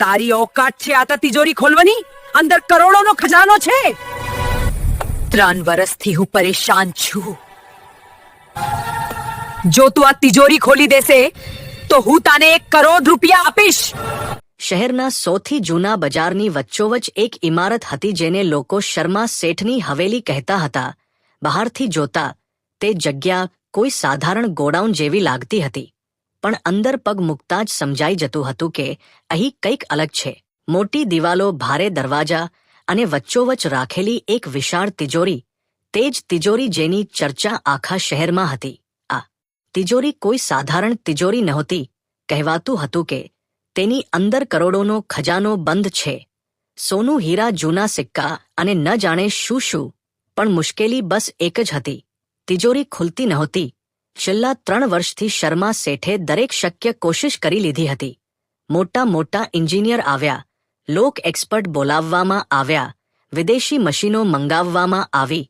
તારી ઓકાત છે આ તિજોરી ખોલવાની? અંદર કરોડોનો ખજાનો છે. ત્રણ વર્ષથી હું પરેશાન છું. જો તું આ તિજોરી ખોલી દેશે, તો હું તને એક કરોડ રૂપિયા આપીશ. શહેરના સૌથી જૂના બજારની વચ્ચોવચ એક ઇમારત હતી જેને લોકો શર્મા શેઠની હવેલી કહેતા હતા. બહારથી જોતા, તે જગ્યા કોઈ સાધારણ ગોડાઉન જેવી લાગતી હતી. પણ અંદર પગ મૂકતા જ સમજાઈ જતું હતું કે અહીં કંઈક અલગ છે. મોટી દિવાલો, ભારે દરવાજા અને વચ્ચોવચ રાખેલી એક વિશાળ તિજોરી, તે જ તિજોરી જેની ચર્ચા આખા શહેરમાં હતી. આ તિજોરી કોઈ સાધારણ તિજોરી નહોતી. કહેવાતું હતું કે તેની અંદર કરોડોનો ખજાનો બંધ છે. સોનું હીરા જૂના સિક્કા અને ન જાણે શું શું, પણ મુશ્કેલી બસ એક જ હતી. તિજોરી ખુલતી નહોતી. છેલ્લા ત્રણ વર્ષથી શર્મા શેઠે દરેક શક્ય કોશિશ કરી લીધી હતી. મોટા મોટા એન્જિનિયર આવ્યા, લોક એક્સપર્ટ બોલાવવામાં આવ્યા, વિદેશી મશીનો મંગાવવામાં આવી.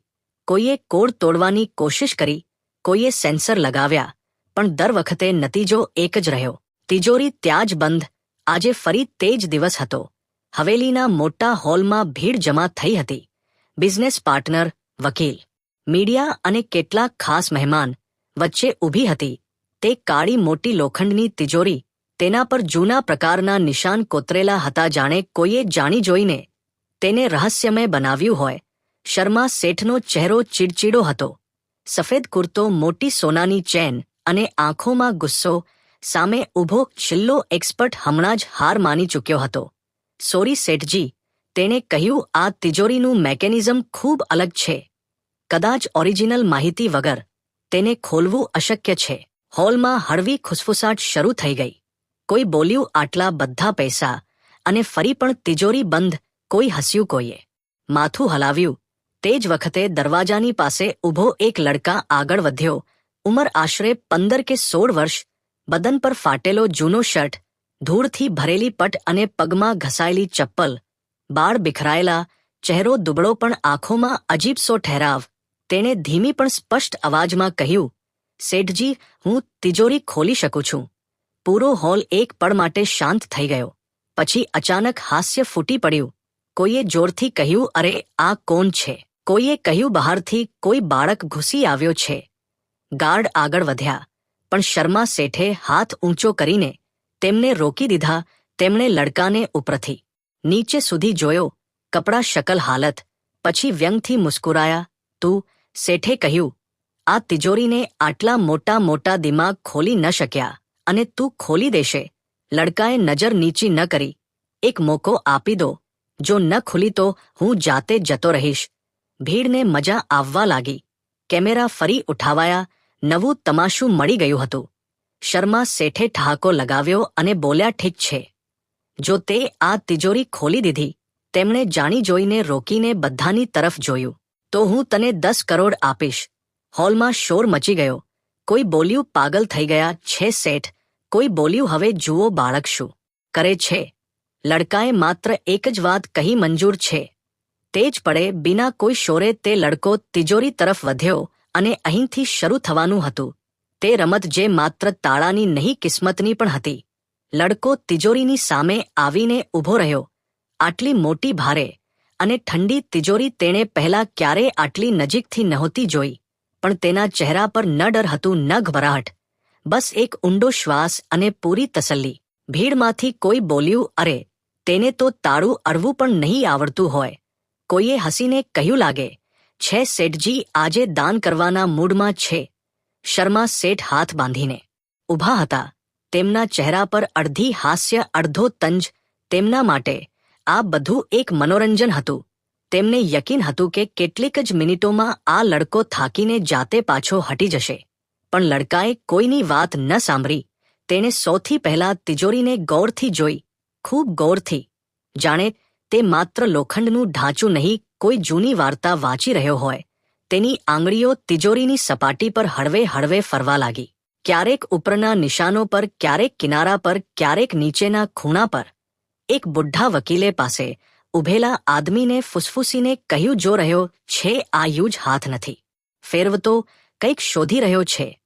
કોઈએ કોડ તોડવાની કોશિશ કરી, કોઈએ સેન્સર લગાવ્યા, પણ દર વખતે નતીજો એક જ રહ્યો. તિજોરી ત્યાં જ બંધ, આજે ફરી તે જ દિવસ હતો. હવેલીના મોટા હોલમાં ભીડ જમા થઈ હતી. બિઝનેસ પાર્ટનર, વકીલ. મીડિયા અને કેટલાક ખાસ મહેમાન વચ્ચે ઊભી હતી. તે કાળી મોટી લોખંડની તિજોરી, તેના પર જૂના પ્રકારના નિશાન કોતરેલા હતા જાણે કોઈએ જાણી જોઈને તેને રહસ્યમય બનાવ્યું હોય. શર્મા શેઠનો ચહેરો ચીડચીડો હતો. સફેદ કુર્તો, મોટી સોનાની ચેન અને આંખોમાં ગુસ્સો સામે ઊભો છેલ્લો એક્સપર્ટ હમણાં જ હાર માની ચૂક્યો હતો. સોરી શેઠજી, તેણે કહ્યું આ તિજોરીનું મેકેનિઝમ ખૂબ અલગ છે. કદાચ ઓરિજિનલ માહિતી વગર તેને ખોલવું અશક્ય છે. હોલમાં હળવી ખુસફુસાટ શરૂ થઈ ગઈ. કોઈ બોલ્યું આટલા બધા પૈસા અને ફરી પણ તિજોરી બંધ, કોઈ હસ્યું કોઈએ. માથું હલાવ્યું. તે જ વખતે દરવાજાની પાસે ઊભો એક લડકા આગળ વધ્યો. ઉંમર આશરે પંદર કે સોળ વર્ષ, બદન પર ફાટેલો જૂનો શર્ટ, ધૂળથી ભરેલી પટ અને પગમાં ઘસાયેલી ચપ્પલ. બાળ બિખરાયેલા, ચહેરો દુબળો પણ આંખોમાં અજીબસો ઠહેરાવ તેણે ધીમી પણ સ્પષ્ટ અવાજમાં કહ્યું, શેઠજી, હું તિજોરી ખોલી શકું છું. પૂરો હોલ એક પળ માટે શાંત થઈ ગયો. પછી અચાનક હાસ્ય ફૂટી પડ્યું. કોઈએ જોરથી કહ્યું, અરે, આ કોણ છે? કોઈએ કહ્યું, બહારથી કોઈ બાળક ઘૂસી આવ્યો છે. ગાર્ડ આગળ વધ્યા. પણ શર્મા શેઠે હાથ ઊંચો કરીને તેમને રોકી દીધા, તેમણે લડકાને ઉપરથી. નીચે સુધી જોયો, કપડા શકલ હાલત. પછી વ્યંગથી મુસ્કુરાયા, તું શેઠે કહ્યું, આ તિજોરીને આટલા મોટા મોટા દિમાગ ખોલી ન શક્યા અને તું ખોલી દેશે. લડકાએ નજર નીચી ન કરી. એક મોકો આપી દો. જો ન ખુલી તો હું જાતે જતો રહીશ. ભીડને મજા આવવા લાગી. કેમેરા ફરી ઉઠાવાયા. નવું તમાશું મળી ગયું હતું. શર્મા શેઠે ઠહાકો લગાવ્યો અને બોલ્યા, ઠીક છે. જો તે આ તિજોરી ખોલી દીધી, તેમણે જાણી જોઈને રોકીને બધાની તરફ જોયું. તો હું તને દસ કરોડ આપીશ. હોલમાં શોર મચી ગયો. કોઈ બોલ્યું, પાગલ થઈ ગયા, છે શેઠ. કોઈ બોલ્યું, હવે જુઓ બાળક શું કરે છે. લડકાએ માત્ર એક જ વાત કહી, મંજૂર છે. તે જ પડે બિના કોઈ શોરે તે લડકો તિજોરી તરફ વધ્યો અને અહીંથી શરૂ થવાનું હતું. તે રમત જે માત્ર તાળાની નહીં, કિસ્મતની પણ હતી. લડકો તિજોરીની સામે આવીને ઊભો રહ્યો. આટલી મોટી ભારે અને ઠંડી તિજોરી તેણે પહેલા ક્યારે આટલી નજીકથી નહોતી જોઈ, પણ તેના ચહેરા પર ન ડર હતું, ન ઘબરાહટ બસ એક ઊંડો શ્વાસ અને પૂરી તસલ્લી. ભીડમાંથી કોઈ બોલ્યું, અરે, તેને તો તાળું અડવું પણ નહીં આવડતું હોય. કોઈએ હસીને કહ્યું, લાગે, છે શેઠજી આજે દાન કરવાના મૂડમાં છે. શર્મા શેઠ હાથ બાંધીને. ઊભા હતા. તેમના ચહેરા પર અડધી હાસ્ય, અડધો તંજ તેમના માટે આ બધું એક મનોરંજન હતું. તેમને યકીન હતું કે કેટલીક જ મિનિટોમાં આ લડકો થાકીને જાતે પાછો હટી જશે. પણ લડકાએ કોઈની વાત ન સાંભળી. તેણે સૌથી પહેલા તિજોરીને ગૌરથી જોઈ. ખૂબ ગૌરથી જાણે તે માત્ર લોખંડનું ઢાંચું નહીં, કોઈ જૂની વાર્તા વાંચી રહ્યો હોય. તેની આંગળીઓ તિજોરીની સપાટી પર હળવે હળવે ફરવા લાગી. ક્યારેક ઉપરના નિશાનો પર, ક્યારેક કિનારા પર, ક્યારેક નીચેના ખૂણા પર. એક બુઢા વકીલે પાસે ઉભેલા આદમીને ફુસફુસીને કહ્યું, જો રહ્યો છે, આ યુજ હાથ નથી. ફેરવતો કંઈક શોધી રહ્યો છે.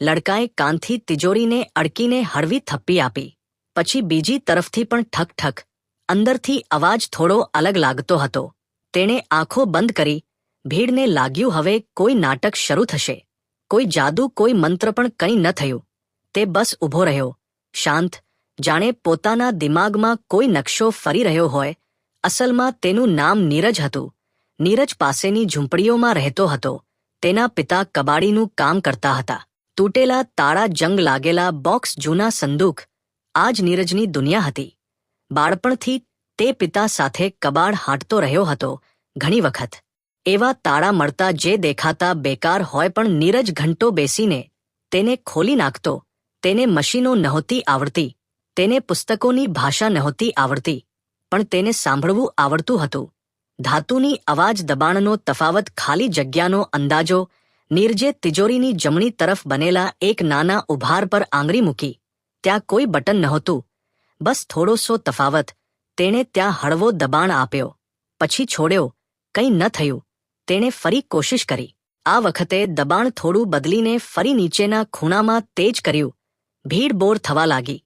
લડકાએ કાનથી તિજોરીને અડકીને હળવી થપ્પી આપી. પછી બીજી તરફથી પણ ઠક ઠક, અંદરથી અવાજ થોડો અલગ લાગતો હતો. તેણે આંખો બંધ કરી, ભીડને લાગ્યું, હવે કોઈ નાટક શરૂ થશે. કોઈ જાદુ, કોઈ મંત્ર પણ કંઈ ન થયું. તે બસ ઊભો રહ્યો, શાંત જાણે પોતાના દિમાગમાં કોઈ નકશો ફરી રહ્યો હોય, અસલમાં તેનું નામ નીરજ હતું. નીરજ પાસેની ઝૂંપડીઓમાં રહેતો હતો. તેના પિતા કબાડીનું કામ કરતા હતા. તૂટેલા તાળા જંગ લાગેલા બોક્સ જૂના સંદૂક આ જ નીરજની દુનિયા હતી. બાળપણથી તે પિતા સાથે કબાડ હાંટતો રહ્યો હતો ઘણી વખત. એવા તાળા મળતા જે દેખાતા બેકાર હોય પણ નીરજ ઘંટો બેસીને તેને ખોલી નાખતો, તેને મશીનો નહોતી આવડતી. તેને પુસ્તકોની ભાષા નહોતી આવડતી, પણ તેને સાંભળવું આવડતું હતું. ધાતુની અવાજ દબાણનો તફાવત ખાલી જગ્યાનો અંદાજો, નીરજે તિજોરીની જમણી તરફ બનેલા એક નાના ઉભાર પર આંગળી મૂકી. ત્યાં કોઈ બટન નહોતું. બસ થોડો સો તફાવત, તેણે ત્યાં હળવો દબાણ આપ્યો. પછી છોડ્યો. કંઈ ન થયું. તેણે ફરી કોશિશ કરી. આ વખતે દબાણ થોડું બદલીને ફરી નીચેના ખૂણામાં તેજ કર્યું. ભીડ બોર થવા લાગી.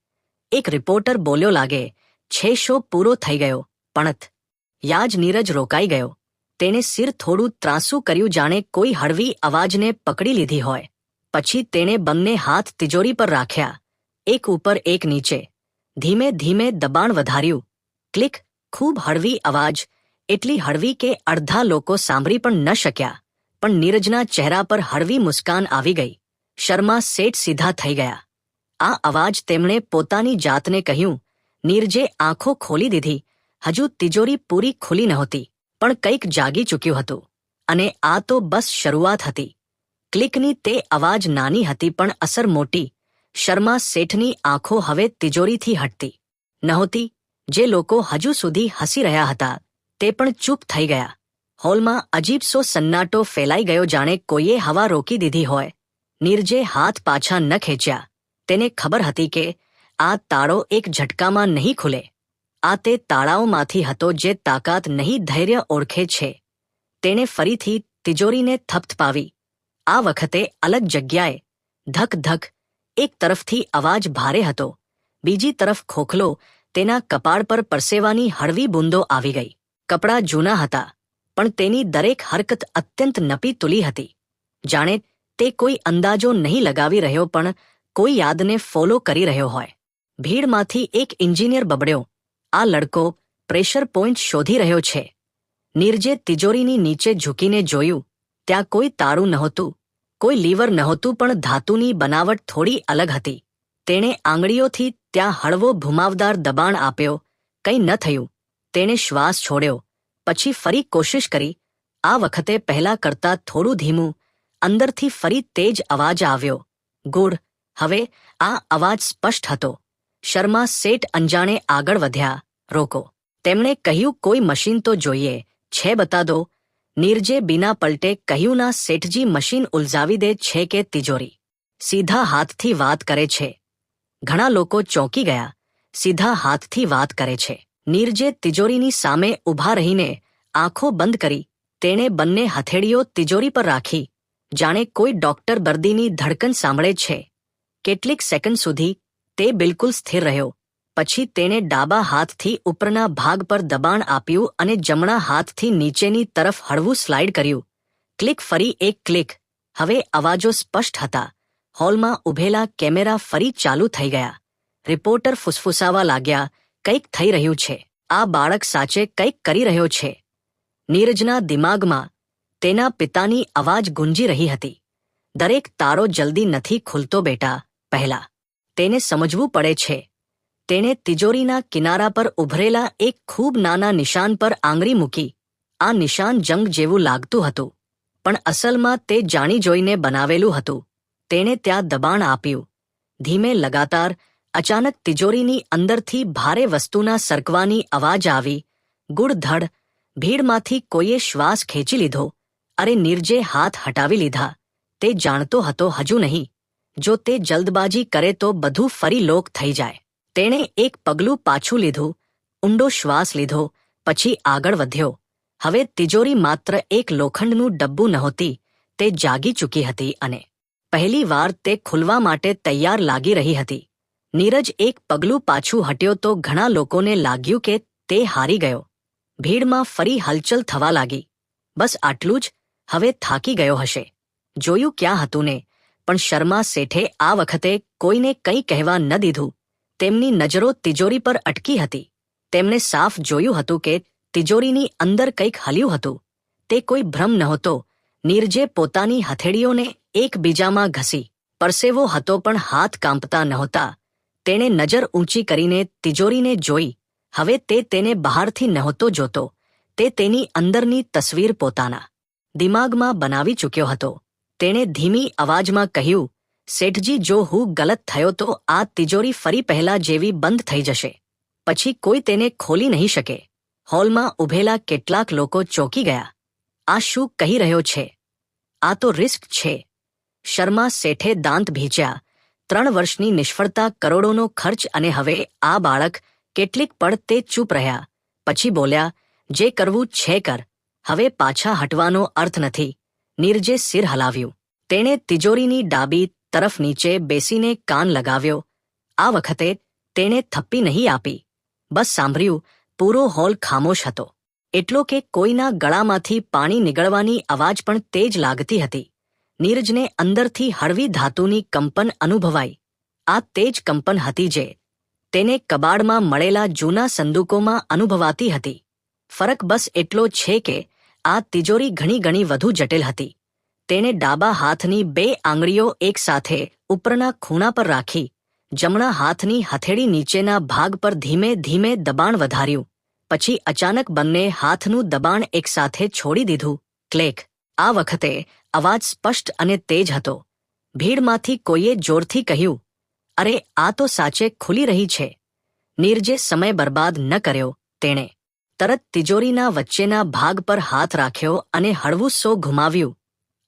એક રિપોર્ટર બોલ્યો લાગે, છે શો પૂરો થઈ ગયો, પણત. યાજ નીરજ રોકાઈ ગયો. તેણે સિર થોડું ત્રાંસુ કર્યું જાણે કોઈ હળવી અવાજને પકડી લીધી હોય. પછી તેણે બંને હાથ તિજોરી પર રાખ્યા, એક ઉપર એક નીચે. ધીમે ધીમે દબાણ વધાર્યું. ક્લિક, ખૂબ હળવી અવાજ, એટલી હળવી કે અડધા લોકો સાંભળી પણ ન શક્યા. પણ નીરજના ચહેરા પર હળવી મુસ્કાન આવી ગઈ. શર્મા શેઠ સીધા થઈ ગયા. આ અવાજ તેમણે પોતાની જાતને કહ્યું. નીરજે આંખો ખોલી દીધી. હજુ તિજોરી પૂરી ખુલી નહોતી, પણ કંઈક જાગી ચૂક્યું હતું. અને આ તો બસ શરૂઆત હતી. ક્લિકની તે અવાજ નાની હતી પણ અસર મોટી. શર્મા શેઠની આંખો હવે તિજોરીથી હટતી. નહોતી, જે લોકો હજુ સુધી હસી રહ્યા હતા, તે પણ ચૂપ થઈ ગયા. હોલમાં અજીબસો સન્નાટો ફેલાઈ ગયો જાણે કોઈએ હવા રોકી દીધી હોય. નીરજે હાથ પાછા ન ખેંચ્યા. તેને ખબર હતી કે આ તાળો એક ઝટકામાં નહીં ખુલે. આ તે તાળાઓમાંથી હતો જે તાકાત નહીં ધૈર્ય ઓળખે છે. તેણે ફરીથી તિજોરીને થપથપાવી આ વખતે અલગ જગ્યાએ ધક ધક એક તરફથી અવાજ ભારે હતો. બીજી તરફ ખોખલો તેના કપાળ પર પરસેવાની હળવી બૂંદો આવી ગઈ. કપડાં જૂના હતા, પણ તેની દરેક હરકત અત્યંત નપી તુલી હતી. જાણે તે કોઈ અંદાજો નહીં લગાવી રહ્યો પણ કોઈ યાદને ફોલો કરી રહ્યો હોય. ભીડમાંથી એક એન્જિનિયર બબડ્યો. આ લડકો પ્રેશર પોઈન્ટ શોધી રહ્યો છે. નિર્જે તિજોરીની નીચે ઝૂકીને જોયું, ત્યાં કોઈ તાળું નહોતું, કોઈ લીવર નહોતું, પણ ધાતુની બનાવટ થોડી અલગ હતી. તેણે આંગળીઓથી ત્યાં હળવો ભૂમાવદાર દબાણ આપ્યો, કંઈ ન થયું. તેણે શ્વાસ છોડ્યો, પછી ફરી કોશિશ કરી. આ વખતે પહેલા કરતા થોડું ધીમું, અંદરથી ફરી તેજ અવાજ આવ્યો. ગુડ હવે આ અવાજ સ્પષ્ટ હતો. શર્મા શેઠ અંજાણે આગળ વધ્યા. રોકો. તેમણે કહ્યું કોઈ મશીન તો જોઈએ. છે બતા દો નીરજે બિના પલટે કહ્યું, ના, શેઠજી, મશીન ઉલઝાવી દે છે કે તિજોરી. સીધા હાથથી વાત કરે છે. ઘણા લોકો ચોંકી ગયા. સીધા હાથથી વાત કરે છે. નીરજે તિજોરીની સામે ઊભા રહીને આંખો બંધ કરી. તેણે બંને હથેળીઓ તિજોરી પર રાખી. જાણે કોઈ ડોક્ટર બર્દીની ધડકન સાંભળે છે. કેટલીક સેકન્ડ સુધી તે બિલકુલ સ્થિર રહ્યો. પછી તેણે ડાબા હાથથી ઉપરના ભાગ પર દબાણ આપ્યું અને જમણા હાથથી નીચેની તરફ હળવું સ્લાઇડ કર્યું. ક્લિક ફરી એક ક્લિક. હવે અવાજો સ્પષ્ટ હતા. હોલમાં ઊભેલા કેમેરા ફરી ચાલુ થઈ ગયા. રિપોર્ટર ફુસફુસાવા લાગ્યા, કંઈક થઈ રહ્યું છે. આ બાળક સાચે કંઈક કરી રહ્યો છે. નીરજના દિમાગમાં તેના પિતાની અવાજ ગુંજી રહી હતી. દરેક તારો જલ્દી નથી ખુલતો બેટા. પહેલા. તેને સમજવું પડે છે. તેણે તિજોરીના કિનારા પર ઉભરેલા એક ખૂબ નાના નિશાન પર આંગળી મૂકી. આ નિશાન જંગ જેવું લાગતું હતું. પણ અસલમાં તે જાણી જોઈને બનાવેલું હતું. તેણે ત્યાં દબાણ આપ્યું. ધીમે લગાતાર અચાનક તિજોરીની અંદરથી ભારે વસ્તુના સરકવાની અવાજ આવી. ગુડધડ, ભીડમાંથી કોઈએ શ્વાસ ખેંચી લીધો. અરે, નીરજે હાથ હટાવી લીધા. તે જાણતો હતો હજુ નહીં. જો તે જલ્દબાજી કરે તો બધું ફરી લોક થઈ જાય. તેણે એક પગલું પાછું લીધું, ઊંડો શ્વાસ લીધો, પછી આગળ વધ્યો. હવે તિજોરી માત્ર એક લોખંડનું ડબ્બું નહોતી, તે જાગી ચૂકી હતી અને પહેલી વાર તે ખુલવા માટે તૈયાર લાગી રહી હતી. નીરજ એક પગલું પાછું હટ્યો તો ઘણા લોકોને લાગ્યું કે તે હારી ગયો. ભીડમાં ફરી હલચલ થવા લાગી. બસ આટલું જ, હવે થાકી ગયો હશે. જોયું ક્યાં હતું ને? પણ શર્મા શેઠે આ વખતે કોઈને કંઈ કહેવા ન દીધું. તેમની નજરો તિજોરી પર અટકી હતી. તેમણે સાફ જોયું હતું કે તિજોરીની અંદર કંઈક હલ્યું હતું. તે કોઈ ભ્રમ નહોતો. નીરજે પોતાની હથેળીઓને એકબીજામાં ઘસી. પરસેવો હતો પણ હાથ કાંપતા નહોતા. તેણે નજર ઊંચી કરીને તિજોરીને જોઈ. હવે તે તેને બહારથી નહોતો જોતો. તે તેની અંદરની તસવીર પોતાના દિમાગમાં બનાવી ચૂક્યો હતો. તેણે ધીમી અવાજમાં કહ્યું, શેઠજી, જો હું ગલત થયો તો આ તિજોરી ફરી પહેલા જેવી બંધ થઈ જશે. પછી કોઈ તેને ખોલી નહીં શકે. હોલમાં ઊભેલા કેટલાક લોકો ચોંકી ગયા. આ શું કહી રહ્યો છે? આ તો રિસ્ક છે. શર્મા શેઠે દાંત ભીંચ્યા. ત્રણ વર્ષની નિષ્ફળતા, કરોડોનો ખર્ચ અને હવે આ બાળક કેટલીક પળ તે ચૂપ રહ્યા. પછી બોલ્યા, જે કરવું છે કર. હવે પાછા હટવાનો અર્થ નથી. નીરજે સિર હલાવ્યું. તેણે તિજોરીની ડાબી તરફ નીચે બેસીને કાન લગાવ્યો. આ વખતે તેણે થપ્પી નહીં આપી. બસ સાંભળ્યું, પૂરો હોલ ખામોશ હતો. એટલો કે કોઈના ગળામાંથી પાણી નીકળવાની અવાજ પણ તેજ લાગતી હતી. નીરજને અંદરથી હળવી ધાતુની કંપન અનુભવાઈ. આ તેજ કંપન હતી જે તેને કબાડમાં મળેલા જૂના સંદૂકોમાં અનુભવાતી હતી. ફરક બસ એટલો છે કે આ તિજોરી ઘણી ઘણી વધુ જટિલ હતી. તેણે ડાબા હાથની બે આંગળીઓ એકસાથે ઉપરના ખૂણા પર રાખી, જમણા હાથની હથેળી નીચેના ભાગ પર ધીમે ધીમે દબાણ વધાર્યું. પછી અચાનક બંને હાથનું દબાણ એકસાથે છોડી દીધું. ક્લેક. આ વખતે અવાજ સ્પષ્ટ અને તેજ હતો. ભીડમાંથી કોઈએ જોરથી કહ્યું, અરે, આ તો સાચે ખુલી રહી છે. નીરજે સમય બરબાદ ન કર્યો, તેણે તરત તિજોરીના વચ્ચેના ભાગ પર હાથ રાખ્યો અને હળવું સો ઘુમાવ્યું.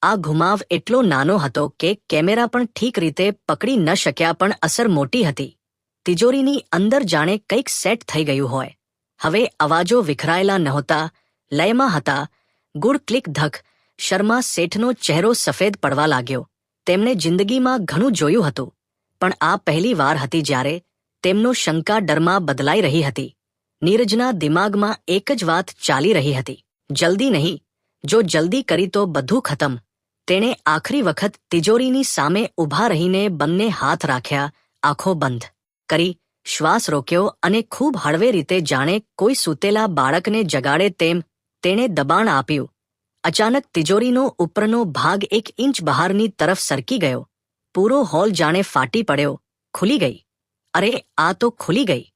આ ઘુમાવ એટલો નાનો હતો કે કેમેરા પણ ઠીક રીતે પકડી ન શક્યા પણ અસર મોટી હતી. તિજોરીની અંદર જાણે કંઈક સેટ થઈ ગયું હોય. હવે અવાજો વિખરાયેલા નહોતા, લયમાં હતા, ગુડ ક્લિક ધક, શર્મા શેઠનો ચહેરો સફેદ પડવા લાગ્યો. તેમણે જિંદગીમાં ઘણું જોયું હતું. પણ આ પહેલી વાર હતી જ્યારે તેમનો શંકા ડરમાં બદલાઈ રહી હતી. નીરજના દિમાગમાં એક જ વાત ચાલી રહી હતી. જલ્દી નહીં, જો જલ્દી કરી તો બધું ખતમ. તેણે આખરી વખત તિજોરીની સામે ઊભા રહીને બંને હાથ રાખ્યા, આંખો બંધ કરી, શ્વાસ રોક્યો અને ખૂબ હળવે રીતે જાણે કોઈ સૂતેલા બાળકને જગાડે તેમ તેણે દબાણ આપ્યું. અચાનક તિજોરીનો ઉપરનો ભાગ એક ઇંચ બહારની તરફ સરકી ગયો. પૂરો હોલ જાણે ફાટી પડ્યો, ખુલી ગઈ. અરે, આ તો ખુલી ગઈ.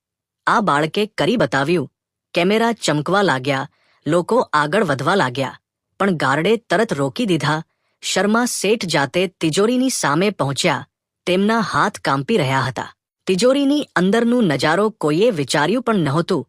આ બાળકે કરી બતાવ્યું. કેમેરા ચમકવા લાગ્યા. લોકો આગળ વધવા લાગ્યા. પણ ગાર્ડે તરત રોકી દીધા. શર્મા શેઠ જાતે તિજોરીની સામે પહોંચ્યા. તેમના હાથ કાંપી રહ્યા હતા. તિજોરીની અંદરનું નજારો કોઈએ વિચાર્યું પણ નહોતું.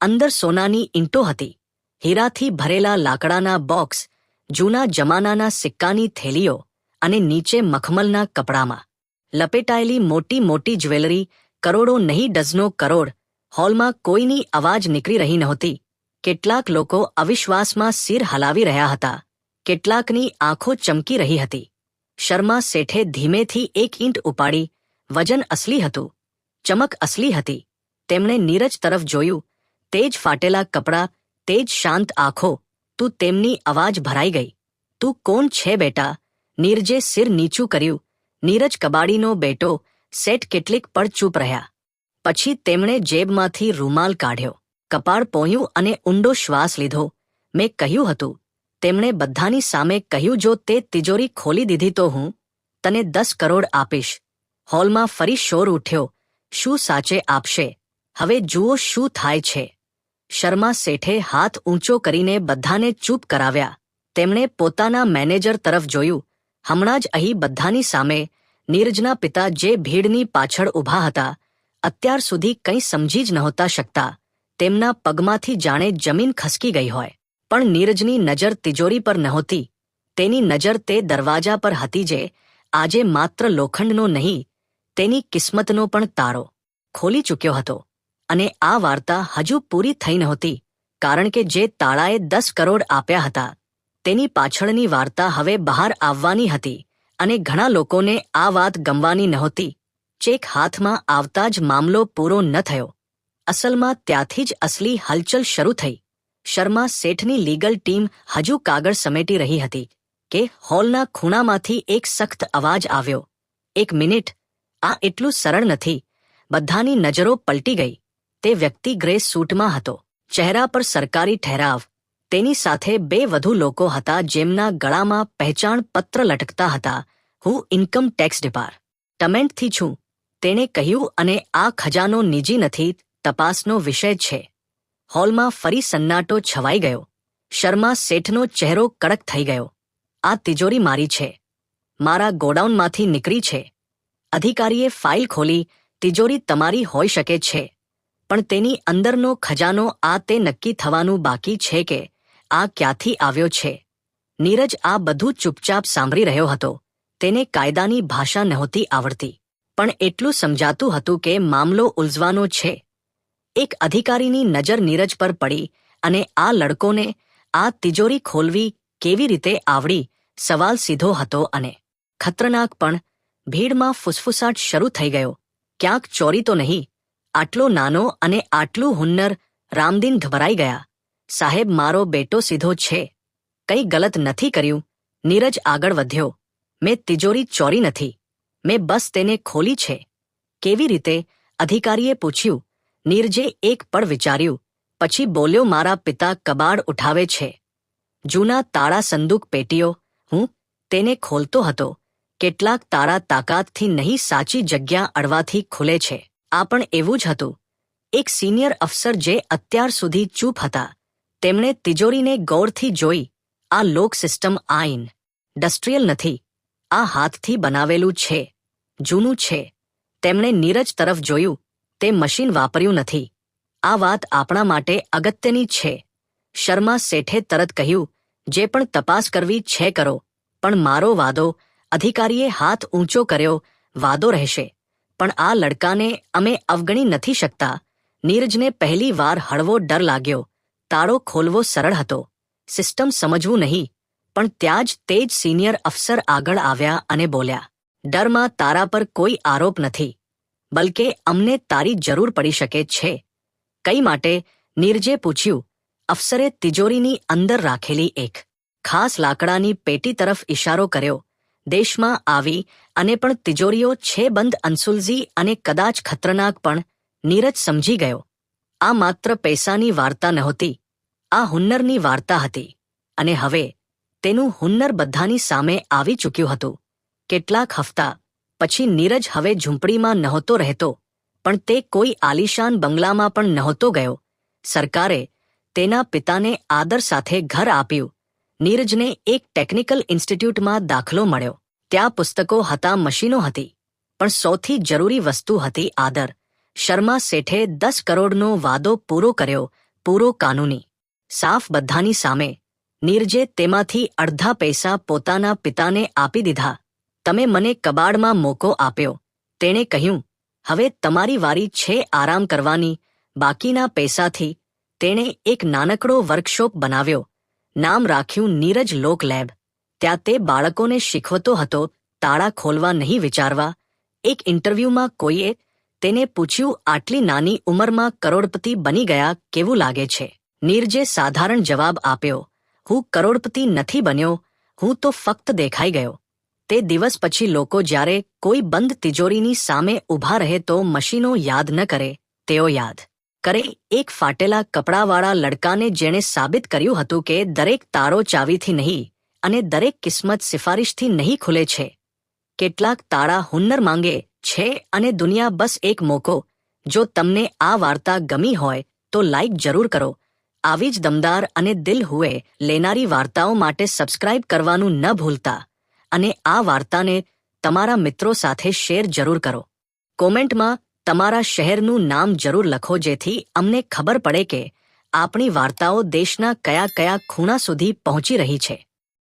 અંદર સોનાની ઈંટો હતી. હીરાથી ભરેલા લાકડાના બોક્સ, જૂના જમાનાના સિક્કાની થેલીઓ અને નીચે મખમલના કપડામાં. લપેટાયેલી મોટી મોટી જ્વેલરી, કરોડો નહીં ડઝનો કરોડ હોલમાં કોઈની અવાજ નીકળી રહી નહોતી. કેટલાક લોકો અવિશ્વાસમાં સિર હલાવી રહ્યા હતા. કેટલાકની આંખો ચમકી રહી હતી. શર્મા શેઠે ધીમેથી એક ઈંટ ઉપાડી. વજન અસલી હતું. ચમક અસલી હતી. તેમણે નીરજ તરફ જોયું. તે જ ફાટેલા કપડાં, તે જ શાંત આંખો. તું તેમની અવાજ ભરાઈ ગઈ. તું કોણ છે બેટા? નીરજે સિર નીચું કર્યું. નીરજ કબાડીનો બેટો સેટ કેટલીક પળ ચૂપ રહ્યા. પછી તેમણે જેબમાંથી રૂમાલ કાઢ્યો, કપાળ પોયું અને ઊંડો શ્વાસ લીધો. મેં કહ્યું હતું, તેમણે બધાની સામે કહ્યું જો તે તિજોરી ખોલી દીધી તો હું તને દસ કરોડ આપીશ. હોલમાં ફરી શોર ઉઠ્યો, શું સાચે આપશે? હવે જુઓ શું થાય છે. શર્મા શેઠે હાથ ઊંચો કરીને બધાને ચૂપ કરાવ્યા. તેમણે પોતાના મેનેજર તરફ જોયું. હમણાં જ અહીં બધાની સામે નીરજના પિતા જે ભીડની પાછળ ઊભા હતા અત્યાર સુધી કંઈ સમજી જ નહોતા શકતા. તેમના પગમાંથી જાણે જમીન ખસકી ગઈ હોય. પણ નીરજની નજર તિજોરી પર નહોતી. તેની નજર તે દરવાજા પર હતી જે આજે માત્ર લોખંડનો નહીં, તેની કિસ્મતનો પણ તારો. ખોલી ચૂક્યો હતો. અને આ વાર્તા હજુ પૂરી થઈ નહોતી, કારણ કે જે તાળાએ દસ કરોડ આપ્યા હતા, તેની પાછળની વાર્તા હવે બહાર આવવાની હતી અને ઘણા લોકોને આ વાત ગમવાની નહોતી. ચેક હાથમાં આવતા જ મામલો પૂરો ન થયો. અસલમાં ત્યાંથી જ અસલી હલચલ શરૂ થઈ. શર્મા શેઠની લીગલ ટીમ હજુ કાગળ સમેટી રહી હતી કે હોલના ખૂણામાંથી એક સખ્ત અવાજ આવ્યો. એક મિનિટ, આ એટલું સરળ નથી. બધાની નજરો પલટી ગઈ. તે વ્યક્તિ ગ્રે સૂટમાં હતો. ચહેરા પર સરકારી ઠહેરાવ તેની સાથે બે વધુ લોકો હતા જેમના ગળામાં પહેચાણ પત્ર લટકતા હતા. હું ઇન્કમ ટેક્સ ડિપાર્ટમેન્ટથી છું. તેણે કહ્યું, અને આ ખજાનો નિજી નથી, તપાસનો વિષય છે. હોલમાં ફરી સન્નાટો છવાઈ ગયો. શર્મા શેઠનો ચહેરો કડક થઈ ગયો. આ તિજોરી મારી છે. મારા ગોડાઉનમાંથી નીકળી છે. અધિકારીએ ફાઇલ ખોલી, તિજોરી તમારી હોઈ શકે છે. પણ તેની અંદરનો ખજાનો આ તે નક્કી થવાનું બાકી છે કે આ ક્યાંથી આવ્યો છે. નીરજ આ બધું ચૂપચાપ સાંભળી રહ્યો હતો. તેને કાયદાની ભાષા નહોતી આવડતી. પણ એટલું સમજાતું હતું કે મામલો ઉલઝવાનો છે. એક અધિકારીની નજર નીરજ પર પડી અને આ લડકોને આ તિજોરી ખોલવી કેવી રીતે આવડી, સવાલ સીધો હતો અને ખતરનાક પણ ભીડમાં ફુસફુસાટ શરૂ થઈ ગયો. ક્યાંક ચોરી તો નહીં, આટલો નાનો અને આટલું હુન્નર રામદીન ધબરાઈ ગયા. સાહેબ, મારો બેટો સીધો છે. કંઈ ગલત નથી કર્યું. નીરજ આગળ વધ્યો. મેં તિજોરી ચોરી નથી. મેં બસ તેને ખોલી છે. કેવી રીતે? અધિકારીએ પૂછ્યું. નીરજે એક પળ વિચાર્યું. પછી બોલ્યો, મારા પિતા કબાડ ઉઠાવે છે. જૂના તાળા સંદૂક પેટીઓ. હું તેને ખોલતો હતો. કેટલાક તાળા તાકાતથી નહીં સાચી જગ્યા અડવાથી ખુલે છે. આ પણ એવું જ હતું. એક સિનિયર અફસર જે અત્યાર સુધી ચૂપ હતા. તેમણે તિજોરીને ગૌરથી જોઈ. આ લોક સિસ્ટમ આઈન. ડસ્ટ્રીયલ નથી. આ હાથથી બનાવેલું છે. જૂનું છે. તેમણે નીરજ તરફ જોયું. તે મશીન વાપર્યું નથી. આ વાત આપણા માટે અગત્યની છે. શર્મા શેઠે તરત કહ્યું, જે પણ તપાસ કરવી છે કરો. પણ મારો વાદો અધિકારીએ હાથ ઊંચો કર્યો, વાદો રહેશે. પણ આ લડકાને અમે અવગણી નથી શકતા. નીરજને પહેલી વાર હળવો ડર લાગ્યો. તાળો ખોલવો સરળ હતો. સિસ્ટમ સમજવું નહીં. પણ ત્યાં જ તે જ સિનિયર અફસર આગળ આવ્યા અને બોલ્યા ડરમાં તારા પર કોઈ આરોપ નથી, બલકે અમને તારી જરૂર પડી શકે છે. કઈ માટે? નીરજે પૂછ્યું, અફસરે તિજોરીની અંદર રાખેલી એક ખાસ લાકડાની પેટી તરફ ઇશારો કર્યો. દેશમાં આવી અને પણ તિજોરીઓ છે બંધ અનસુલઝી અને કદાચ ખતરનાક પણ નીરજ સમજી ગયો. આ માત્ર પૈસાની વાર્તા નહોતી, આ હુન્નરની વાર્તા હતી અને હવે તેનું હુન્નર બધાની સામે આવી ચૂક્યું હતું. કેટલાક હફતા. પછી નીરજ હવે ઝૂંપડીમાં નહોતો રહેતો, પણ તે કોઈ આલિશાન બંગલામાં પણ નહોતો ગયો. સરકારે તેના પિતાને આદર સાથે ઘર આપ્યું. નીરજને એક ટેકનિકલ ઇન્સ્ટિટ્યૂટમાં દાખલો મળ્યો. ત્યાં પુસ્તકો હતા, મશીનો હતી, પણ સૌથી જરૂરી વસ્તુ હતી આદર. શર્મા શેઠે દસ કરોડનો વાદો પૂરો કર્યો, પૂરો કાનૂની. સાફ બધાની સામે, નીરજે તેમાંથી અડધા પૈસા પોતાના પિતાને આપી દીધા. તમે મને કબાડમાં મોકો આપ્યો. તેણે કહ્યું, હવે તમારી વારી છે આરામ કરવાની, બાકીના પૈસાથી. તેણે એક નાનકડો વર્કશોપ બનાવ્યો. નામ રાખ્યું નીરજ લોક લેબ. ત્યાં તે બાળકોને શીખવતો હતો, તાળા ખોલવા નહીં વિચારવા. એક ઇન્ટરવ્યૂમાં કોઈએ તેને પૂછ્યું, આટલી નાની ઉંમરમાં કરોડપતિ બની ગયા કેવું લાગે છે? નીરજે સાધારણ જવાબ આપ્યો, હું કરોડપતિ નથી બન્યો, હું તો ફક્ત દેખાઈ ગયો. તે દિવસ પછી લોકો જ્યારે કોઈ બંધ તિજોરીની સામે ઊભા રહે તો મશીનો યાદ ન કરે, તેઓ યાદ કરે. એક ફાટેલા કપડાવાળા લડકાને જેણે સાબિત કર્યું હતું કે દરેક તારો ચાવીથી નહીં અને દરેક કિસ્મત સિફારિશથી નહીં ખુલે છે. કેટલાક તાળા હુન્નર માંગે છે અને દુનિયા બસ એક મોકો. જો તમને આ વાર્તા ગમી હોય તો લાઈક જરૂર કરો. આવી જ દમદાર અને દિલ હુએ લેનારી વાર્તાઓ માટે સબસ્ક્રાઇબ કરવાનું ન ભૂલતા. અને આ વાર્તાને તમારા મિત્રો સાથે શેર જરૂર કરો. કોમેન્ટમાં તમારા શહેરનું નામ જરૂર લખો જેથી અમને ખબર પડે કે આપણી વાર્તાઓ દેશના કયા કયા ખૂણા સુધી પહોંચી રહી છે.